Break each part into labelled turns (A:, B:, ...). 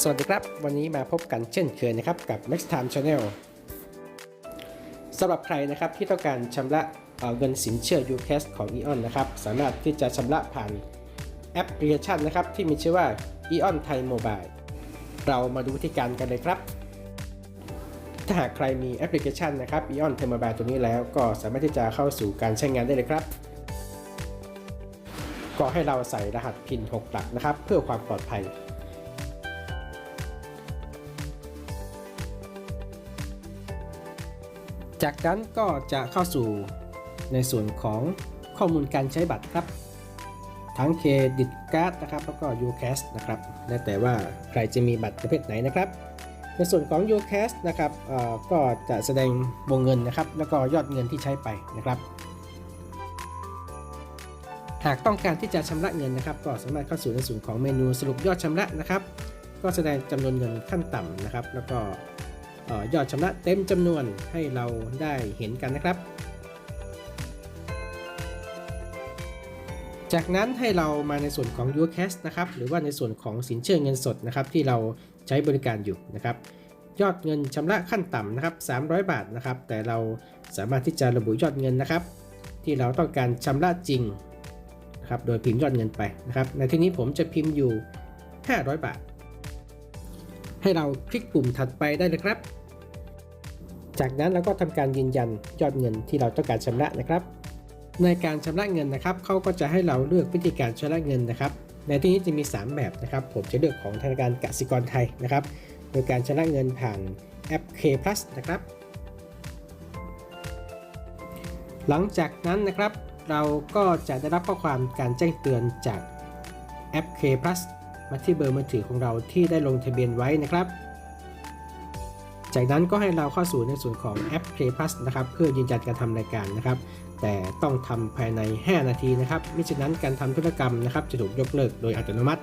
A: สวัสดีครับ วันนี้มาพบกันเช่นเคยนะครับกับ Next Time Channel สำหรับใครนะครับที่ต้องการชำระเเงินสินเชื่อ UCAS ของ EON นะครับสามารถที่จะชำระผ่านแอปพลิเคชันนะครับที่มีชื่อว่า EON Thai Mobile เรามาดูวิธีการกันเลยครับ ถ้าหากใครมีแอปพลิเคชันนะครับ EON Thai Mobile ตัวนี้แล้วก็สามารถที่จะเข้าสู่การใช้งานได้เลยครับก็ให้เราใส่รหัส PIN 6 หลักนะครับ เพื่อความปลอดภัย จากนั้นก็จะเข้าสู่ในส่วนของข้อมูลการใช้บัตรครับ ทั้งเครดิตการ์ดนะครับแล้วก็ UCAS นะครับแล้วแต่ว่าใครจะมีบัตรประเภทไหนนะครับ ในส่วนของ UCAS นะครับก็จะแสดงวงเงินนะครับ แล้วก็ยอดเงินที่ใช้ไปนะครับ หากต้องการที่จะชำระเงินนะครับ ก็สามารถเข้าสู่ในส่วนของเมนูสรุปยอดชำระนะครับ ก็แสดงจำนวนเงินขั้นต่ำนะครับ แล้วก็ ออยอดชำระเต็มจำนวนให้เราได้เห็นกันนะครับ จากนั้นให้เรามาในส่วนของ u c a s นะครับ หรือว่าในส่วนของสินเชื่อเงินสดนะครับที่เราใช้บริการอยู่นะครับ ยอดเงินชำระขั้นต่ำนะครับ 300 บาทนะครับ แต่เราสามารถที่จะระบุยอดเงินนะครับ ที่เราต้องการชำระจริงนะครับโดยพิมพ์ยอดเงินไปนะครับ ในที่นี้ผมจะพิมพ์อยู่ 500 บาท ให้เราคลิกปุ่มถัดไปได้เลยครับ จากนั้นเราก็ทำการยืนยันยอดเงินที่เราต้องการชำระนะครับ ในการชำระเงินนะครับเขาก็จะให้เราเลือกวิธีการชำระเงินนะครับ ในที่นี้จะมี 3 แบบนะครับ ผมจะเลือกของธนาคารกสิกรไทยนะครับ โดยการชำระเงินผ่านแอป K Plus นะครับ หลังจากนั้นนะครับเราก็จะได้รับข้อความการแจ้งเตือนจากแอป K Plus มาที่เบอร์มือถือของเราที่ได้ลงทะเบียนไว้นะครับ จากนั้นก็ให้เราเข้าสู่ในส่วนของแอป Play Plus นะครับเพื่อยืนยันการทำรายการนะครับ แต่ต้องทำภายใน 5 นาทีนะครับมิฉะนั้นการทำธุรกรรมนะครับจะถูกยกเลิกโดยอัตโนมัติ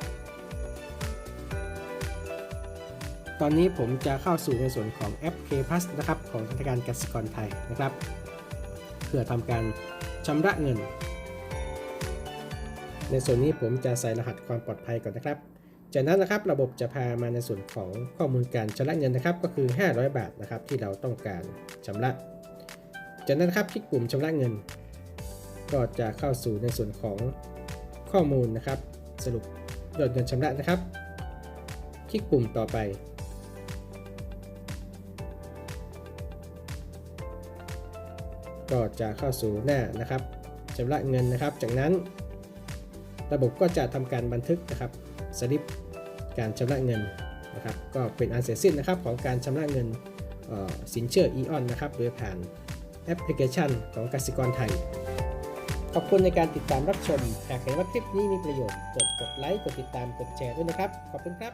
A: ตอนนี้ผมจะเข้าสู่ในส่วนของแอป Play Plus นะครับของธนาคารกสิกรไทยนะครับ เพื่อทำการชำระเงิน ในส่วนนี้ผมจะใส่รหัสความปลอดภัยก่อนนะครับ จากนั้นนะครับระบบจะพามาในส่วนของข้อมูลการชำระเงินนะครับ ก็คือ 500 บาทนะครับที่เราต้องการชำระ จากนั้นครับคลิกปุ่มชำระเงิน ก็จะเข้าสู่ในส่วนของข้อมูลนะครับ สรุปยอดเงินชำระนะครับ คลิกปุ่มต่อไป ก็จะเข้าสู่หน้านะครับชำระเงินนะครับ จากนั้น ระบบก็จะทำการบันทึกนะครับสลิปการชำระเงินนะครับ ก็เป็นอันเสร็จสิ้นนะครับของการชำระเงินสินเชื่ออีออนนะครับโดยผ่านแอปพลิเคชันของกสิกรไทย ขอบคุณในการติดตามรับชม หากเห็นว่าคลิปนี้มีประโยชน์กดกดไลค์กดติดตามกดแชร์ด้วยนะครับ ขอบคุณครับ